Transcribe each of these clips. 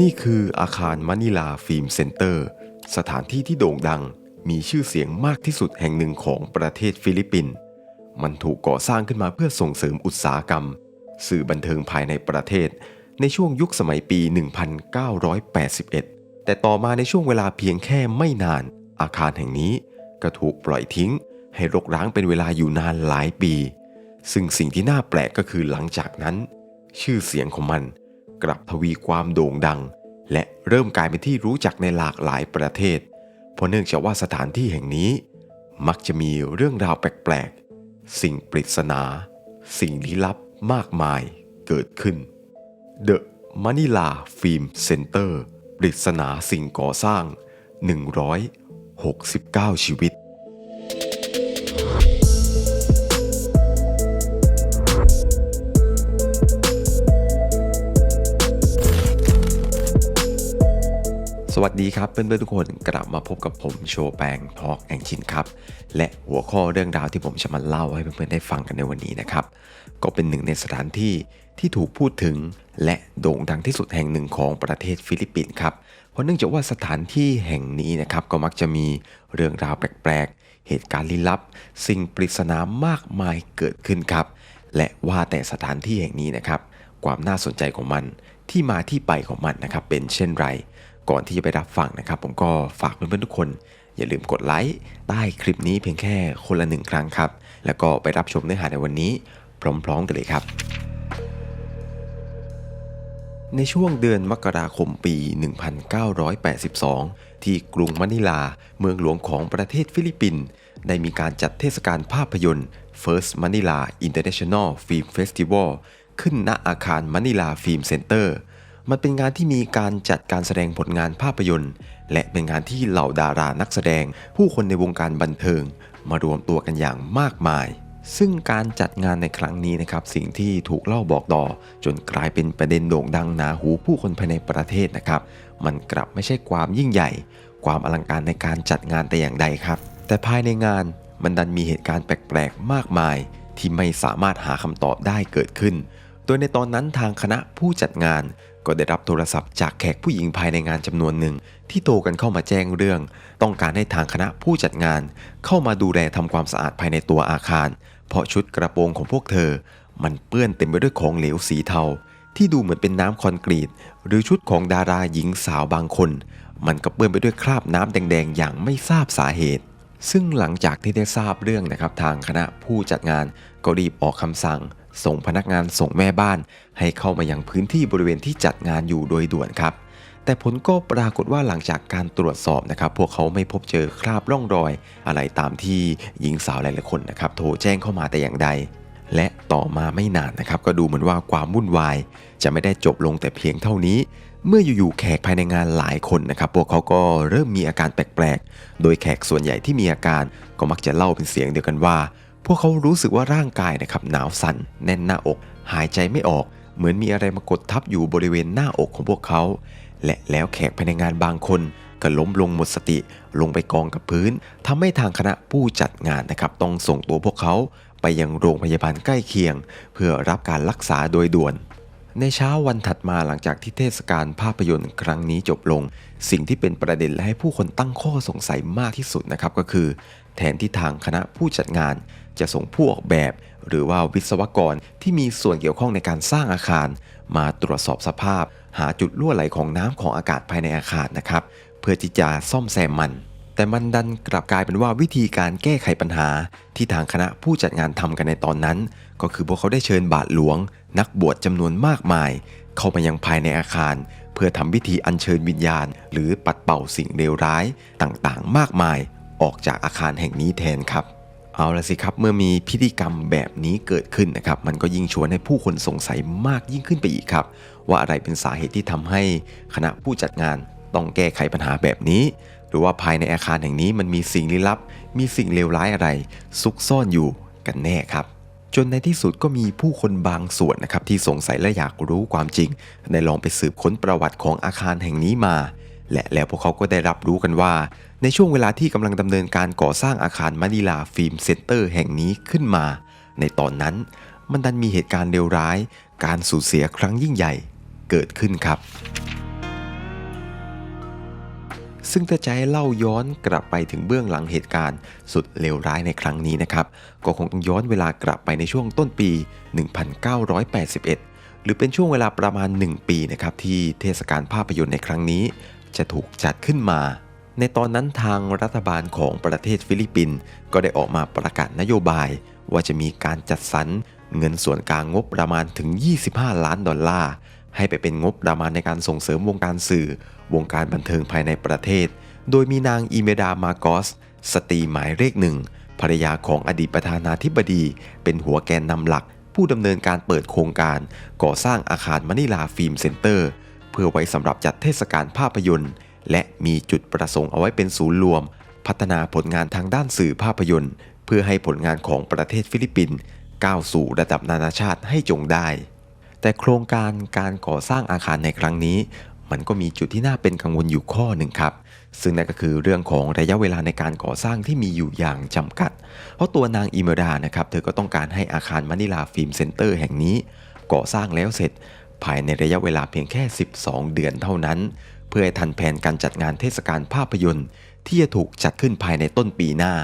นี่คืออาคารมะนิลาฟิล์มเซ็นเตอร์ สถานที่ที่โด่งดัง มีชื่อเสียงมากที่สุดแห่งหนึ่งของประเทศฟิลิปปินส์มันถูกก่อสร้างขึ้นมาเพื่อส่งเสริมอุตสาหกรรม สื่อบันเทิงภายในประเทศ ในช่วงยุคสมัยปี 1981 แต่ต่อมาในช่วงเวลาเพียงแค่ไม่นาน อาคารแห่งนี้ก็ถูกปล่อยทิ้ง ให้รกร้างเป็นเวลาอยู่นานหลายปี ซึ่งสิ่งที่น่าแปลกก็คือหลังจากนั้น ชื่อเสียงของมัน กลับทวีความโด่งดัง และเริ่มกลายเป็นที่รู้จักในหลากหลายประเทศ เพราะเนื่องจากว่าสถานที่แห่งนี้ มักจะมีเรื่องราวแปลกๆ สิ่งปริศนา สิ่งลี้ลับมากมายเกิดขึ้น The Manila Film Center ปริศนาสิ่งก่อสร้าง 169 ชีวิต วัสดีครับเพื่อนๆทุกคนกลับมาพบกับผมโชแปงทอกแองชินครับ และหัวข้อเรื่องราวที่ผมจะมาเล่าให้เพื่อนๆได้ฟังกันในวันนี้นะครับ ก็เป็นหนึ่งในสถานที่ที่ถูกพูดถึง และโด่งดังที่สุดแห่งหนึ่งของประเทศฟิลิปปินส์ครับเพราะเนื่องจากว่าสถานที่แห่งนี้นะครับก็มักจะมีเรื่องราวแปลกๆ เหตุการณ์ลี้ลับ สิ่งปริศนามากมายเกิดขึ้นครับ และว่าแต่สถานที่แห่งนี้นะครับ ความน่าสนใจของมันที่มาที่ไปของมันนะครับเป็นเช่นไร ก่อนที่จะไปรับฟังนะครับ ผมก็ฝากเพื่อนๆทุกคน อย่าลืมกดไลค์ใต้คลิปนี้เพียงแค่คนละหนึ่งครั้งครับ แล้วก็ไปรับชมเนื้อหาในวันนี้ พร้อมๆกันเลยครับ ในช่วงเดือนมกราคมปี 1982 ที่กรุงมะนิลาเมืองหลวงของประเทศฟิลิปปินส์ได้มีการจัดเทศกาลภาพยนตร์ First Manila International Film Festival ขึ้นณอาคารมะนิลาฟิล์มเซ็นเตอร์ มันเป็นงานที่มีการจัดการแสดงผลงานภาพยนตร์ และเป็นงานที่เหล่าดารานักแสดง ผู้คนในวงการบันเทิง มารวมตัวกันอย่างมากมาย ซึ่งการจัดงานในครั้งนี้นะครับ สิ่งที่ถูกเล่าบอกต่อ จนกลายเป็นประเด็นโด่งดังหนาหูผู้คนภายในประเทศนะครับ มันกลับไม่ใช่ความยิ่งใหญ่ ความอลังการในการจัดงานแต่อย่างใดครับ แต่ภายในงานมันดันมีเหตุการณ์แปลกๆ มากมาย ที่ไม่สามารถหาคำตอบได้เกิดขึ้น โดยในตอนนั้นทางคณะผู้จัดงาน ก็ได้รับโทรศัพท์จากแขกผู้หญิงภายในงานจำนวนหนึ่ง ที่โทรกันเข้ามาแจ้งเรื่อง ต้องการให้ทางคณะผู้จัดงาน เข้ามาดูแลทำความสะอาดภายในตัวอาคาร เพราะชุดกระโปรงของพวกเธอ มันเปื้อนเต็มไปด้วยของเหลวสีเทา ที่ดูเหมือนเป็นน้ำคอนกรีต หรือชุดของดาราหญิงสาวบางคน มันก็เปื้อนไปด้วยคราบน้ำแดงๆ อย่างไม่ทราบสาเหตุ ซึ่งหลังจากที่ได้ทราบเรื่องนะครับทางคณะผู้จัดงานก็รีบออกคำสั่ง ส่งพนักงานส่งแม่บ้าน ให้เข้ามายังพื้นที่บริเวณที่จัดงานอยู่โดยด่วนครับ แต่ผลก็ปรากฏว่าหลังจากการตรวจสอบนะครับ พวกเขาไม่พบเจอคราบร่องรอย อะไรตามที่หญิงสาวหลายๆคนนะครับ โทรแจ้งเข้ามาแต่อย่างใด และต่อมาไม่นานนะครับ ก็ดูเหมือนว่าความวุ่นวาย จะไม่ได้จบลงแต่เพียงเท่านี้เมื่ออยู่ๆแขกภายในงานหลายคนนะครับ พวกเขาก็เริ่มมีอาการแปลกๆ โดยแขกส่วนใหญ่ที่มีอาการก็มักจะเล่าเป็นเสียงเดียวกันว่า พวกเขารู้สึกว่าร่างกายนะครับหนาวสั่นแน่นหน้าอก หายใจไม่ออก เหมือนมีอะไรมากดทับอยู่บริเวณหน้าอกของพวกเขา และแล้วแขกภายในงานบางคนก็ล้มลงหมดสติลงไปกองกับพื้นทำให้ทางคณะผู้จัดงานนะครับต้องส่งตัวพวกเขาไปยังโรงพยาบาลใกล้เคียง เพื่อรับการรักษาโดยด่วน ในเช้าวันถัดมาหลังจากที่เทศกาลภาพยนตร์ครั้งนี้จบลง สิ่งที่เป็นประเด็นและให้ผู้คนตั้งข้อสงสัยมากที่สุดนะครับก็คือ แทนที่ทางคณะผู้จัดงาน จะส่งผู้ออกแบบ หรือว่าวิศวกรที่มีส่วนเกี่ยวข้องในการสร้างอาคาร มาตรวจสอบสภาพ หาจุดรั่วไหลของน้ำของอากาศภายในอาคารนะครับ เพื่อที่จะซ่อมแซมมัน แต่มันดันกลับกลายเป็นว่าวิธีการแก้ไขปัญหา ที่ทางคณะผู้จัดงานทำกันในตอนนั้น ก็คือพวกเขาได้เชิญบาทหลวง นักบวชจำนวนมากมาย เข้ามายังภายในอาคาร เพื่อทำพิธีอัญเชิญวิญญาณ หรือปัดเป่าสิ่งเลวร้ายต่างๆ มากมายออกจากอาคารแห่งนี้แทนครับ เอาละสิครับเมื่อมีพิธีกรรมแบบนี้เกิดขึ้นนะครับ มันก็ยิ่งชวนให้ผู้คนสงสัยมากยิ่งขึ้นไปอีกครับ ว่าอะไรเป็นสาเหตุที่ทำให้คณะผู้จัดงานต้องแก้ไขปัญหาแบบนี้ หรือว่าภายในอาคารแห่งนี้มันมีสิ่งลี้ลับ มีสิ่งเลวร้ายอะไร ซุกซ่อนอยู่กันแน่ครับ จนในที่สุดก็มีผู้คนบางส่วนนะครับที่สงสัยและอยากรู้ความจริงได้ลองไปสืบค้นประวัติของอาคารแห่งนี้มา และแล้วพวกเขาก็ได้รับรู้กันว่า ในช่วงเวลาที่กำลังดำเนินการก่อสร้างอาคารมะนิลาฟิล์มเซ็นเตอร์แห่งนี้ขึ้นมา ในตอนนั้นมันดันมีเหตุการณ์เลวร้าย การสูญเสียครั้งยิ่งใหญ่เกิดขึ้นครับ ซึ่งถ้าจะให้เล่าย้อนกลับไปถึงเบื้องหลังเหตุการณ์ สุดเลวร้ายในครั้งนี้นะครับ ก็คงต้องย้อนเวลากลับไปในช่วงต้นปี 1981 หรือเป็นช่วงเวลาประมาณ 1 ปีนะครับที่เทศกาลภาพยนตร์ในครั้งนี้ จะถูกจัดขึ้นมา ในตอนนั้นทางรัฐบาลของประเทศฟิลิปปินส์ก็ได้ออกมาประกาศนโยบาย ว่าจะมีการจัดสรรเงินส่วนกลางงบประมาณถึง 25 ล้านดอลลาร์ ให้ไปเป็นงบประมาณในการส่งเสริมวงการสื่อ วงการบันเทิงภายในประเทศ โดยมีนางอีเมดามาโกส สตรีหมายเลขหนึ่งภรรยาของอดีตประธานาธิบดี เป็นหัวแกนนำหลัก ผู้ดำเนินการเปิดโครงการ ก่อสร้างอาคารมะนิลาฟิล์มเซ็นเตอร์ เพื่อไว้สำหรับจัดเทศกาลภาพยนตร์ และมีจุดประสงค์เอาไว้เป็นศูนย์รวม พัฒนาผลงานทางด้านสื่อภาพยนตร์ เพื่อให้ผลงานของประเทศฟิลิปปินส์ก้าวสู่ระดับนานาชาติให้จงได้ แต่โครงการการก่อสร้างอาคารในครั้งนี้ มันก็มีจุดที่น่าเป็นกังวลอยู่ข้อหนึ่งครับ ซึ่งนั่นก็คือเรื่องของระยะเวลาในการก่อสร้างที่มีอยู่อย่างจำกัด เพราะตัวนางอิเมดานะครับเธอก็ต้องการให้อาคารมะนิลาฟิล์มเซ็นเตอร์แห่งนี้ ก่อสร้างแล้วเสร็จภายในระยะเวลาเพียงแค่ 12 เดือนเท่านั้น พื่อให้ทันแผนการจัดงานเทศกาลภาพยนตร์ ที่จะถูกจัดขึ้นภายในต้นปีหน้า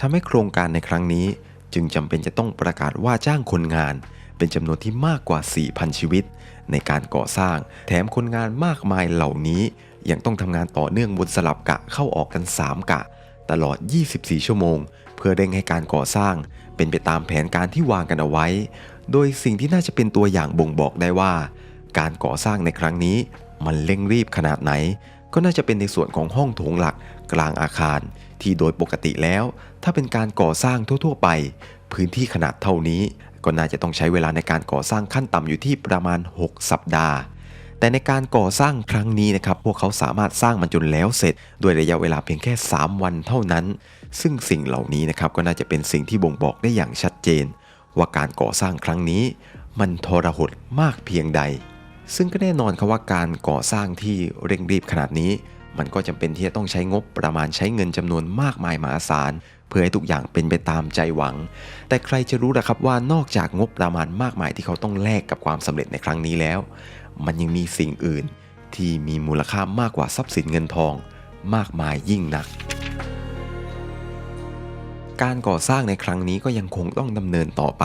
ทำให้โครงการในครั้งนี้ จึงจำเป็นจะต้องประกาศว่าจ้างคนงาน เป็นจำนวนที่มากกว่า 4,000 ชีวิต ในการก่อสร้าง แถมคนงานมากมายเหล่านี้ยังต้องทำงานต่อเนื่องบนสลับกะเข้าออกกัน 3 กะ ตลอด 24 ชั่วโมง เพื่อเร่งให้การก่อสร้าง เป็นไปตามแผนการที่วางกันเอาไว้ โดยสิ่งที่น่าจะเป็นตัวอย่างบ่งบอกได้ว่า การก่อสร้างในครั้งนี้ มันเร่งรีบขนาดไหน ก็น่าจะเป็นในส่วนของห้องโถงหลักกลางอาคาร ที่โดยปกติแล้ว ถ้าเป็นการก่อสร้างทั่ว ๆ ไป พื้นที่ขนาดเท่านี้ ก็น่าจะต้องใช้เวลาในการก่อสร้างขั้นต่ำอยู่ที่ประมาณ 6 สัปดาห์ แต่ในการก่อสร้างครั้งนี้นะครับ พวกเขาสามารถสร้างมันจนแล้วเสร็จ ด้วยระยะเวลาเพียงแค่ 3 วันเท่านั้น ซึ่งสิ่งเหล่านี้นะครับก็น่าจะเป็นสิ่งที่บ่งบอกได้อย่างชัดเจน ว่าการก่อสร้างครั้งนี้ มันทรหดมากเพียงใด ซึ่งก็แน่นอนครับว่าการก่อสร้างที่เร่งรีบขนาดนี้ มันก็จำเป็นที่จะต้องใช้งบประมาณใช้เงินจำนวนมากมายมหาศาลเพื่อให้ทุกอย่างเป็นไปตามใจหวัง แต่ใครจะรู้ล่ะครับว่านอกจากงบประมาณมากมายที่เขาต้องแลกกับความสำเร็จในครั้งนี้แล้ว มันยังมีสิ่งอื่นที่มีมูลค่ามากกว่าทรัพย์สินเงินทอง มากมายยิ่งนัก การก่อสร้างในครั้งนี้ก็ยังคงต้องดำเนินต่อไป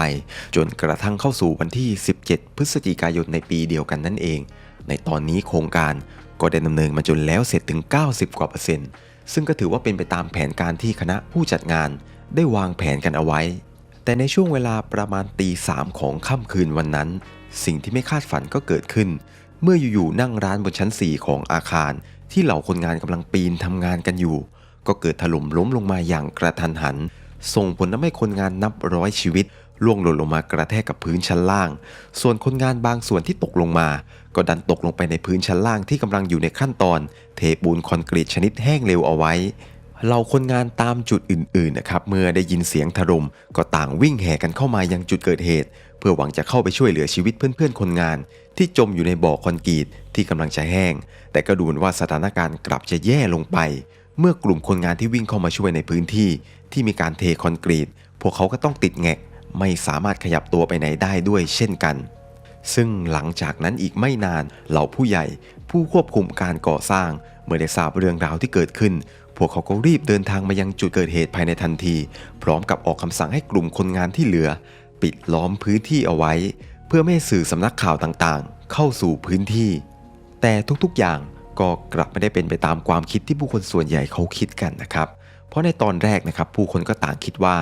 จนกระทั่งเข้าสู่วันที่ 17 พฤศจิกายนในปีเดียวกันนั่นเอง ในตอนนี้โครงการก็ได้ดำเนินมาจนแล้วเสร็จถึง 90 กว่าเปอร์เซ็นต์ซึ่งก็ถือว่าเป็นไปตามแผนการที่คณะผู้จัดงานได้วางแผนกันเอาไว้ แต่ในช่วงเวลาประมาณตีสามของค่ำคืนวันนั้น สิ่งที่ไม่คาดฝันก็เกิดขึ้น เมื่ออยู่ๆนั่งร้านบนชั้น 4 ของอาคาร ที่เหล่าคนงานกำลังปีนทำงานกันอยู่ ก็เกิดถล่มล้มลงมาอย่างกระทันหัน ส่งผลทำให้คนงานนับร้อยชีวิตล่วงหล่นลงมากระแทกกับพื้นชั้นล่าง ส่วนคนงานบางส่วนที่ตกลงมา ก็ดันตกลงไปในพื้นชั้นล่างที่กำลังอยู่ในขั้นตอน เทปูนคอนกรีตชนิดแห้งเร็วเอาไว้เหล่าคนงานตามจุดอื่นๆนะครับเมื่อได้ยินเสียงถล่มก็ต่างวิ่งแห่กันเข้ามายังจุดเกิดเหตุ เพื่อหวังจะเข้าไปช่วยเหลือชีวิตเพื่อนๆ คนงาน ที่จมอยู่ในบ่อคอนกรีตที่กำลังจะแห้ง แต่ก็ดูนว่าสถานการณ์กลับจะแย่ลงไป เมื่อกลุ่มคนงานที่วิ่งเข้ามาช่วยในพื้นที่ ที่มีการเทคอนกรีต พวกเขาก็ต้องติดแงกไม่สามารถขยับตัวไปไหนได้ด้วยเช่นกัน ซึ่งหลังจากนั้นอีกไม่นานเหล่าผู้ใหญ่ ผู้ควบคุมการก่อสร้าง เมื่อได้ทราบเรื่องราวที่เกิดขึ้น พวกเขาก็รีบเดินทางมายังจุดเกิดเหตุภายในทันที พร้อมกับออกคำสั่งให้กลุ่มคนงานที่เหลือ ปิดล้อมพื้นที่เอาไว้ เพื่อไม่ให้สื่อสำนักข่าวต่างๆ เข้าสู่พื้นที่ แต่ทุกๆอย่างก็กลับไม่ได้เป็นไปตามความคิดที่ผู้คนส่วนใหญ่เขาคิดกันนะครับเราะในตอนแรกนะครับผู้คนก็ต่างคิดว่า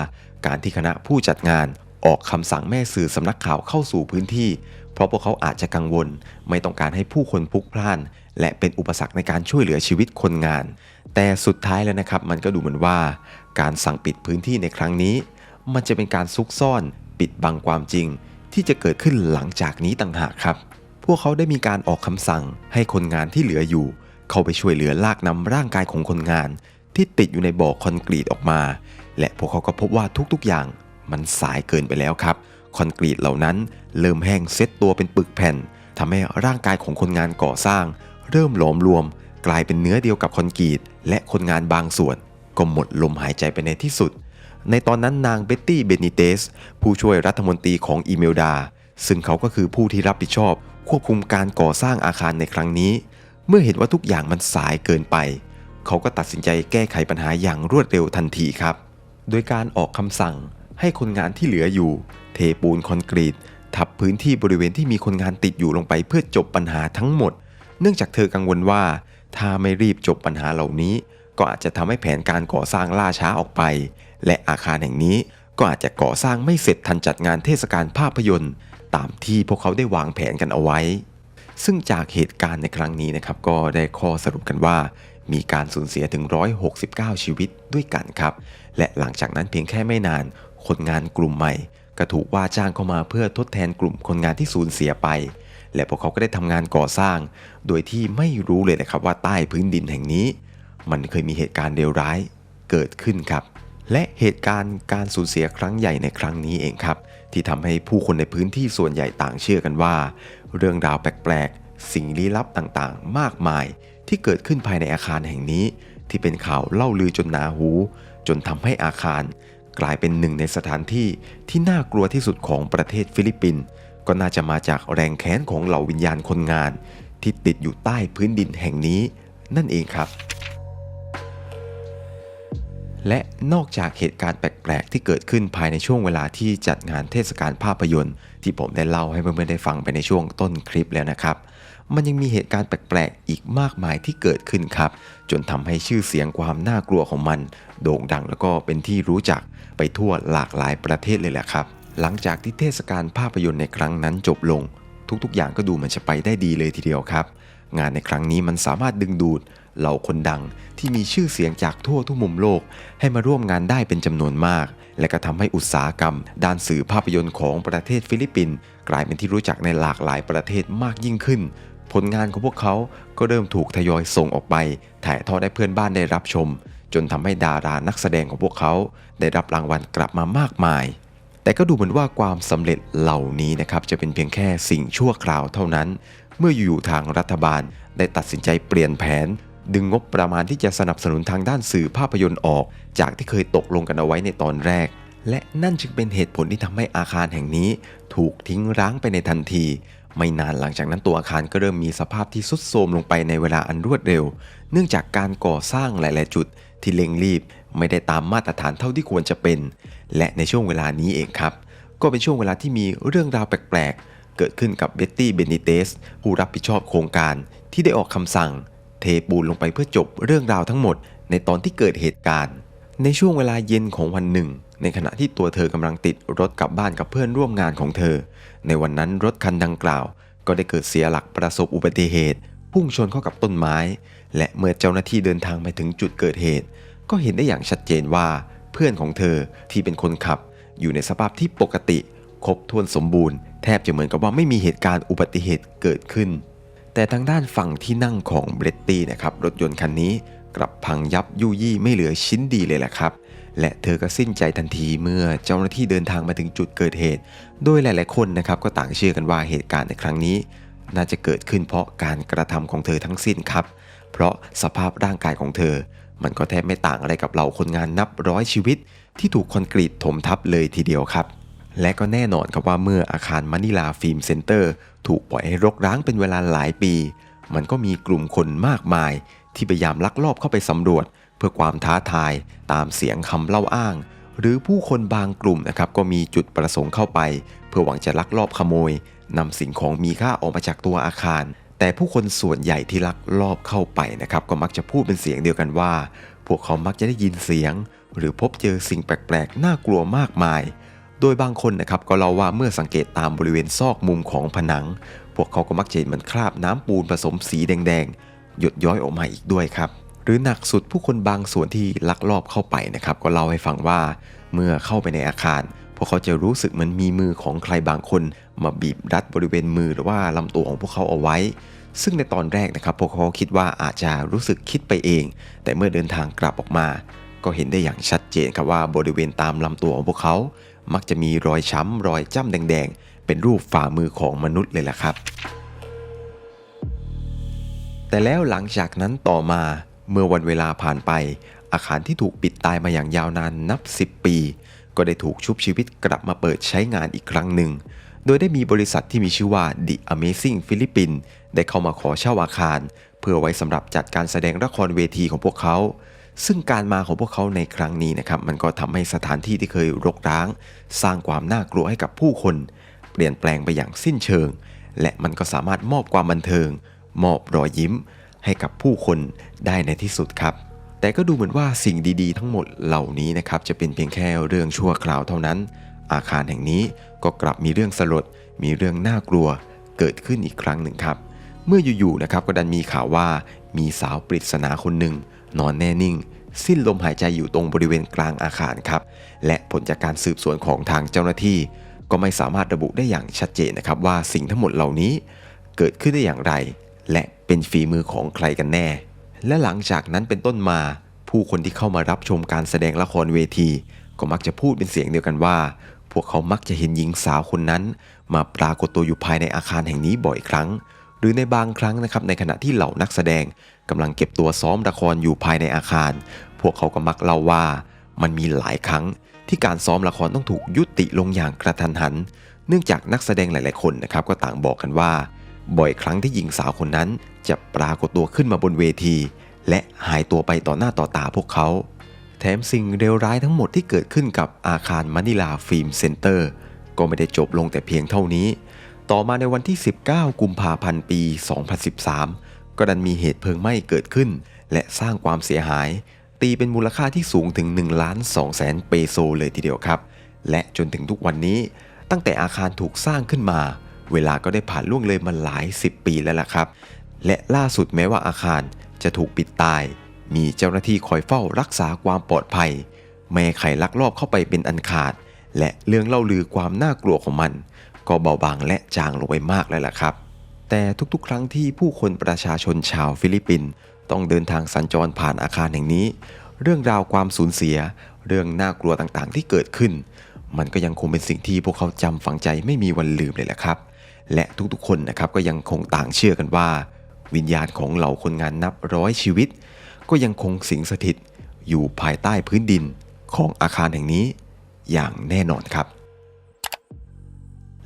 การที่คณะผู้จัดงานออกคำสั่งแม่สื่อสำนักข่าวเข้าสู่พื้นที่ เพราะพวกเขาอาจจะกังวล ไม่ต้องการให้ผู้คนพลุกพล่าน และเป็นอุปสรรคในการช่วยเหลือชีวิตคนงาน แต่สุดท้ายแล้วนะครับ มันก็ดูเหมือนว่า การสั่งปิดพื้นที่ในครั้งนี้ มันจะเป็นการซุกซ่อน ปิดบังความจริง ที่จะเกิดขึ้นหลังจากนี้ต่างหากครับ พวกเขาได้มีการออกคำสั่งให้คนงานที่เหลืออยู่ เข้าไปช่วยเหลือลากนำร่างกายของคนงาน ที่ติดอยู่ในบ่อคอนกรีตออกมา และพวกเขาก็พบว่าทุกๆอย่างมันสายเกินไปแล้วครับ คอนกรีตเหล่านั้นเริ่มแห้งเซตตัวเป็นปึกแผ่นทำให้ร่างกายของคนงานก่อสร้าง เริ่มหลอมรวม กลายเป็นเนื้อเดียวกับคอนกรีต และคนงานบางส่วน ก็หมดลมหายใจไปในที่สุด ในตอนนั้นนางเบ็ตตี้เบนิเตสผู้ช่วยรัฐมนตรีของอีเมลดา ซึ่งเขาก็คือผู้ที่รับผิดชอบ ควบคุมการก่อสร้างอาคารในครั้งนี้ เมื่อเห็นว่าทุกอย่างมันสายเกินไป เขาก็ตัดสินใจแก้ไขปัญหาอย่างรวดเร็วทันทีครับ โดยการออกคำสั่งให้คนงานที่เหลืออยู่ เทปูนคอนกรีต ทับพื้นที่บริเวณที่มีคนงานติดอยู่ลงไปเพื่อจบปัญหาทั้งหมด เนื่องจากเธอกังวลว่า ถ้าไม่รีบจบปัญหาเหล่านี้ ก็อาจจะทำให้แผนการก่อสร้างล่าช้าออกไป และอาคารแห่งนี้ก็อาจจะก่อสร้างไม่เสร็จทันจัดงานเทศกาลภาพยนตร์ ตามที่พวกเขาได้วางแผนกันเอาไว้ ซึ่งจากเหตุการณ์ในครั้งนี้นะครับ ก็ได้ข้อสรุปกันว่า มีการสูญเสียถึง 169 ชีวิตด้วยกันครับ และหลังจากนั้นเพียงแค่ไม่นาน คนงานกลุ่มใหม่ ก็ถูกว่าจ้างเข้ามาเพื่อทดแทนกลุ่มคนงานที่สูญเสียไป และพวกเขาก็ได้ทำงานก่อสร้าง โดยที่ไม่รู้เลยนะครับว่าใต้พื้นดินแห่งนี้ มันเคยมีเหตุการณ์เลวร้ายเกิดขึ้นครับ และเหตุการณ์การสูญเสียครั้งใหญ่ในครั้งนี้เองครับ ที่ทำให้ผู้คนในพื้นที่ส่วนใหญ่ต่างเชื่อกันว่า เรื่องราวแปลกๆสิ่งลี้ลับต่างๆ มากมาย ที่เกิดขึ้นภายในอาคารแห่งนี้ ที่เป็นข่าวเล่าลือจนหนาหู จนทำให้อาคาร กลายเป็นหนึ่งในสถานที่ที่น่ากลัวที่สุดของประเทศฟิลิปปินส์ก็น่าจะมาจากแรงแค้นของเหล่าวิญญาณคนงาน ที่ติดอยู่ใต้พื้นดินแห่งนี้ นั่นเองครับ และนอกจากเหตุการณ์แปลกๆ ที่เกิดขึ้นภายในช่วงเวลาที่จัดงานเทศกาลภาพยนตร์ ที่ผมได้เล่าให้เพื่อนๆได้ฟังไปในช่วงต้นคลิปแล้วนะครับ มันยังมีเหตุการณ์แปลกๆ อีกมากมายที่เกิดขึ้นครับ จนทำให้ชื่อเสียงความน่ากลัวของมัน โด่งดังแล้วก็เป็นที่รู้จักไปทั่วหลากหลายประเทศเลยแหละครับ หลังจากที่เทศกาลภาพยนตร์ในครั้งนั้นจบลง ทุกๆ อย่างก็ดูเหมันจะไปได้ดีเลยทีเดียวครับ งานในครั้งนี้มันสามารถดึงดูดเหล่าคนดังที่มีชื่อเสียงจากทั่วทุกมุมโลก ให้มาร่วมงานได้เป็นจำนวนมาก และก็ทำให้อุตสาหกรรม ด้านสื่อภาพยนตร์ของประเทศฟิลิปปินส์กลายเป็นที่รู้จักในหลากหลายประเทศมากยิ่งขึ้น ผลงานของพวกเขาก็เริ่มถูกทยอยส่งออกไป ถ่ายทอดให้เพื่อนบ้านได้รับชม จนทำให้ดารานักแสดงของพวกเขา ได้รับรางวัลกลับมามากมาย แต่ก็ดูเหมือนว่าความสำเร็จเหล่านี้นะครับจะเป็นเพียงแค่สิ่งชั่วคราวเท่านั้น เมื่ออยู่ทางรัฐบาลได้ตัดสินใจเปลี่ยนแผน ดึงงบประมาณที่จะสนับสนุนทางด้านสื่อภาพยนตร์ออก จากที่เคยตกลงกันเอาไว้ในตอนแรกและนั่นจึงเป็นเหตุผลที่ทำให้อาคารแห่งนี้ ถูกทิ้งร้างไปในทันที ไม่นานหลังจากนั้นตัวอาคารก็เริ่มมีสภาพที่ทรุดโทรมลงไปในเวลาอันรวดเร็ว เนื่องจากการก่อสร้างหลาย ๆ จุดที่เร่งรีบ ไม่ได้ตามมาตรฐานเท่าที่ควรจะเป็น และในช่วงเวลานี้เองครับ ก็เป็นช่วงเวลาที่มีเรื่องราวแปลก ๆ เกิดขึ้นกับเบ็ตตี้เบนิเตสผู้รับผิดชอบโครงการที่ได้ออกคำสั่ง เทปูนลงไปเพื่อจบเรื่องราวทั้งหมด ในตอนที่เกิดเหตุการณ์ ในช่วงเวลาเย็นของวันหนึ่ง ในขณะที่ตัวเธอกำลังติดรถกลับบ้านกับเพื่อนร่วมงานของเธอ ในวันนั้นรถคันดังกล่าว ก็ได้เกิดเสียหลักประสบอุบัติเหตุ พุ่งชนเข้ากับต้นไม้ และเมื่อเจ้าหน้าที่เดินทางไปถึงจุดเกิดเหตุ ก็เห็นได้อย่างชัดเจนว่า เพื่อนของเธอที่เป็นคนขับ อยู่ในสภาพที่ปกติครบถ้วนสมบูรณ์แทบจะเหมือนกับว่าไม่มีเหตุการณ์อุบัติเหตุเกิดขึ้น แต่ทางด้านฝั่งที่นั่งของเบรตตี้นะครับรถยนต์คันนี้กลับพังยับยุยี่ไม่เหลือชิ้นดีเลยแหละครับ และเธอก็สิ้นใจทันทีเมื่อเจ้าหน้าที่เดินทางมาถึงจุดเกิดเหตุ โดยหลาย ๆ คนนะครับก็ต่างเชื่อกันว่าเหตุการณ์ในครั้งนี้ น่าจะเกิดขึ้นเพราะการกระทำของเธอทั้งสิ้นครับ เพราะสภาพร่างกายของเธอ มันก็แทบไม่ต่างอะไรกับเหล่าคนงานนับร้อยชีวิต ที่ถูกคอนกรีตถมทับเลยทีเดียวครับ และก็แน่นอนครับว่าเมื่ออาคารมะนิลาฟิล์มเซ็นเตอร์ถูกปล่อยให้รกร้างเป็นเวลาหลายปี มันก็มีกลุ่มคนมากมาย ที่พยายามลักลอบเข้าไปสำรวจ เพื่อความท้าทายตามเสียงคำเล่าอ้าง หรือผู้คนบางกลุ่มนะครับก็มีจุดประสงค์เข้าไป เพื่อหวังจะลักลอบขโมยนำสิ่งของมีค่าออกมาจากตัวอาคาร แต่ผู้คนส่วนใหญ่ที่ลักลอบเข้าไปนะครับก็มักจะพูดเป็นเสียงเดียวกันว่า พวกเขามักจะได้ยินเสียง หรือพบเจอสิ่งแปลกๆน่ากลัวมากมาย โดยบางคนนะครับก็เล่าว่าเมื่อสังเกตตามบริเวณซอกมุมของผนัง พวกเขาก็มักจะเห็นมันคราบน้ำปูนผสมสีแดงๆหยดย้อยออกมาอีกด้วยครับ หรือหนักสุดผู้คนบางส่วนที่ลักลอบเข้าไปนะครับ ก็เล่าให้ฟังว่าเมื่อเข้าไปในอาคาร พวกเขาจะรู้สึกเหมันมีมือของใครบางคน มาบีบรัดบริเวณมือหรือว่าลำตัวของพวกเขาเอาไว้ ซึ่งในตอนแรกนะครับพวกเขาคิดว่าอาจจะรู้สึกคิดไปเอง แต่เมื่อเดินทางกลับออกมา ก็เห็นได้อย่างชัดเจนครับว่าบริเวณตามลำตัวของพวกเขา มักจะมีรอยช้ำรอยจ้ำแดง ๆ เป็นรูปฝ่ามือของมนุษย์เลยล่ะครับ แต่แล้วหลังจากนั้นต่อมา เมื่อวันเวลาผ่านไป อาคารที่ถูกปิดตายมาอย่างยาวนานนับ 10 ปี ก็ได้ถูกชุบชีวิตกลับมาเปิดใช้งานอีกครั้งหนึ่ง โดยได้มีบริษัทที่มีชื่อว่า The Amazing Philippines ได้เข้ามาขอเช่าอาคาร เพื่อไว้สำหรับจัดการแสดงละครเวทีของพวกเขา ซึ่งการมาของพวกเขาในครั้งนี้นะครับ มันก็ทำให้สถานที่ที่เคยรกร้าง สร้างความน่ากลัวให้กับผู้คน เปลี่ยนแปลงไปอย่างสิ้นเชิง และมันก็สามารถมอบความบันเทิง มอบรอยยิ้ม ให้กับผู้คนได้ในที่สุดครับ แต่ก็ดูเหมือนว่าสิ่งดีๆ ทั้งหมดเหล่านี้นะครับจะเป็นเพียงแค่เรื่องชั่วคราวเท่านั้น อาคารแห่งนี้ก็กลับมีเรื่องสลด มีเรื่องน่ากลัวเกิดขึ้นอีกครั้งหนึ่งครับ เมื่ออยู่ๆนะครับก็ดันมีข่าวว่ามีสาวปริศนาคนหนึ่งนอนแน่นิ่ง สิ้นลมหายใจอยู่ตรงบริเวณกลางอาคารครับ และผลจากการสืบสวนของทางเจ้าหน้าที่ ก็ไม่สามารถระบุได้อย่างชัดเจนนะครับว่าสิ่งทั้งหมดเหล่านี้เกิดขึ้นได้อย่างไร และเป็นฝีมือของใครกันแน่ และหลังจากนั้นเป็นต้นมา ผู้คนที่เข้ามารับชมการแสดงละครเวที ก็มักจะพูดเป็นเสียงเดียวกันว่า พวกเขามักจะเห็นหญิงสาวคนนั้น มาปรากฏตัวอยู่ภายในอาคารแห่งนี้บ่อยครั้ง หรือในบางครั้งนะครับในขณะที่เหล่านักแสดงกำลังเก็บตัวซ้อมละครอยู่ภายในอาคาร พวกเขาก็มักเล่าว่า มันมีหลายครั้งที่การซ้อมละครต้องถูกยุติลงอย่างกระทันหัน เนื่องจากนักแสดงหลาย ๆ คนนะครับก็ต่างบอกกันว่า บ่อยครั้งที่หญิงสาวคนนั้นจะปรากฏตัวขึ้นมาบนเวที และหายตัวไปต่อหน้าต่อตาพวกเขา แถมสิ่งเลวร้ายทั้งหมดที่เกิดขึ้นกับอาคารมะนิลาฟิล์มเซ็นเตอร์ ก็ไม่ได้จบลงแต่เพียงเท่านี้ ต่อมาในวันที่ 19 กุมภาพันธ์ปี 2013 ก็ดันมีเหตุเพลิงไหม้เกิดขึ้น และสร้างความเสียหาย ตีเป็นมูลค่าที่สูงถึง1ล้าน2แสนเปโซเลยทีเดียวครับ และจนถึงทุกวันนี้ตั้งแต่อาคารถูกสร้างขึ้นมา เวลาก็ได้ผ่านล่วงเลยมาหลาย 10 ปีแล้วล่ะครับ และล่าสุดแม้ว่าอาคารจะถูกปิดตาย มีเจ้าหน้าที่คอยเฝ้ารักษาความปลอดภัย แม่ไขลักลอบเข้าไปเป็นอันขาด และเรื่องเล่าลือความน่ากลัวของมัน ก็เบาบางและจางลงไปมากเลยล่ะครับ แต่ทุกๆ ครั้งที่ผู้คนประชาชนชาวฟิลิปปินส์ต้องเดินทางสัญจรผ่านอาคารแห่งนี้ เรื่องราวความสูญเสีย เรื่องน่ากลัวต่างๆ ที่เกิดขึ้น มันก็ยังคงเป็นสิ่งที่พวกเขาจำฝังใจไม่มีวันลืมเลยแหละครับ และทุกๆคนนะครับก็ยังคงต่างเชื่อกันว่า วิญญาณของเหล่าคนงานนับร้อยชีวิต ก็ยังคงสิงสถิตอยู่ภายใต้พื้นดินของอาคารแห่งนี้อย่างแน่นอนครับ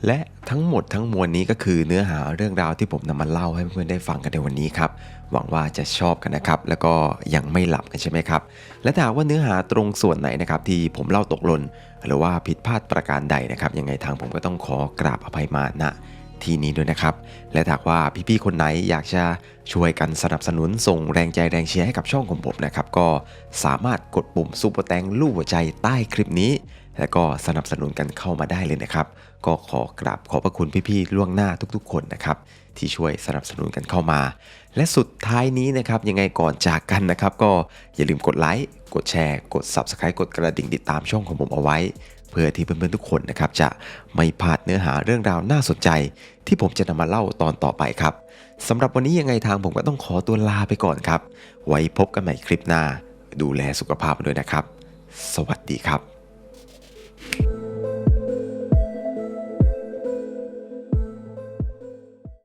และทั้งหมดทั้งมวลนี้ก็คือเนื้อหาเรื่องราวที่ผมนำมาเล่าให้เพื่อนๆได้ฟังกันในวันนี้ครับ หวังว่าจะชอบกันนะครับ แล้วก็ยังไม่หลับกันใช่ไหมครับ และถ้าหากว่าเนื้อหาตรงส่วนไหนนะครับที่ผมเล่าตกหล่นหรือว่าผิดพลาดประการใดนะครับ ยังไงทางผมก็ต้องขอกราบอภัยมาณ ที่นี้ด้วยนะครับ และถ้าหากว่าพี่ๆคนไหนอยากจะช่วยกันสนับสนุนส่งแรงใจแรงเชียร์ให้กับช่องของผมนะครับ ก็สามารถกดปุ่มซุปเปอร์แตงรูปหัวใจใต้คลิปนี้ แล้วก็สนับสนุนกันเข้ามาได้เลยนะครับ ก็ขอกราบขอบพระคุณพี่ๆล่วงหน้าทุกๆ คนนะครับที่ช่วยสนับสนุนกันเข้ามา และสุดท้ายนี้นะครับยังไงก่อนจากกันนะครับ ก็อย่าลืมกดไลค์กดแชร์ กด Subscribe กดกระดิ่งติดตามช่องของผมเอาไว้ เพื่อที่เพื่อนๆทุกคนนะครับจะไม่พลาดเนื้อหาเรื่องราวน่าสนใจ ที่ผมจะนำมาเล่าตอนต่อไปครับสำหรับวันนี้ยังไงทางผมก็ต้องขอตัวลาไปก่อนครับ ไว้พบกันใหม่คลิปหน้า ดูแลสุขภาพด้วยนะครับ สวัสดีครับ